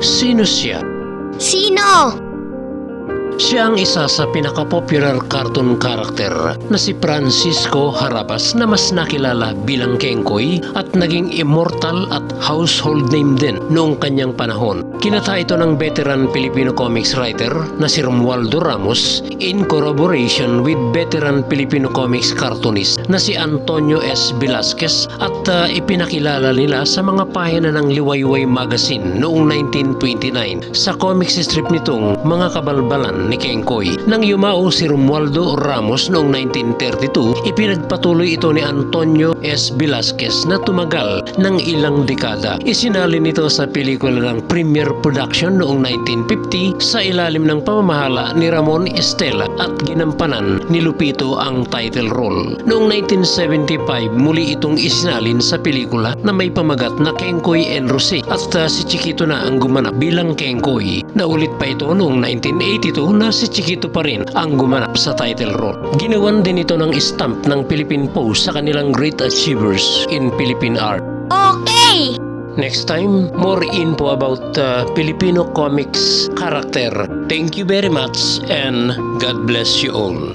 Sino siya? Sino? Siya ang isa sa pinaka-popular cartoon character na si Francisco Harabas na mas nakilala bilang Kengkoy at naging immortal at household name din noong kanyang panahon. Kinata ito ng veteran Filipino comics writer na si Romualdo Ramos in corroboration with veteran Filipino comics cartoonist na si Antonio S. Velasquez at uh, ipinakilala nila sa mga pahina ng Liwayway Magazine noong 1929 sa comics strip nitong Mga Kabalbalan ni Kengkoy. Nang yumao si Romualdo Ramos noong 1932, ipinagpatuloy ito ni Antonio S. Velasquez na tumagal ng ilang dekada. Isinalin ito sa pelikula ng Premier Production noong 1950 sa ilalim ng pamamahala ni Ramon Estela at ginampanan ni Lupito ang title role. Noong 1975, muli itong isinalin sa pelikula na may pamagat na Kengkoy and Rosé at uh, si Chiquito na ang gumanap bilang Kengkoy. Naulit pa ito noong 1982 na si Chiquito pa rin ang gumanap sa title role. Ginawan din ito ng stamp ng Philippine Post sa kanilang Great Achievers in Philippine Art. Okay! Next time, more info about uh, Filipino comics character. Thank you very much and God bless you all.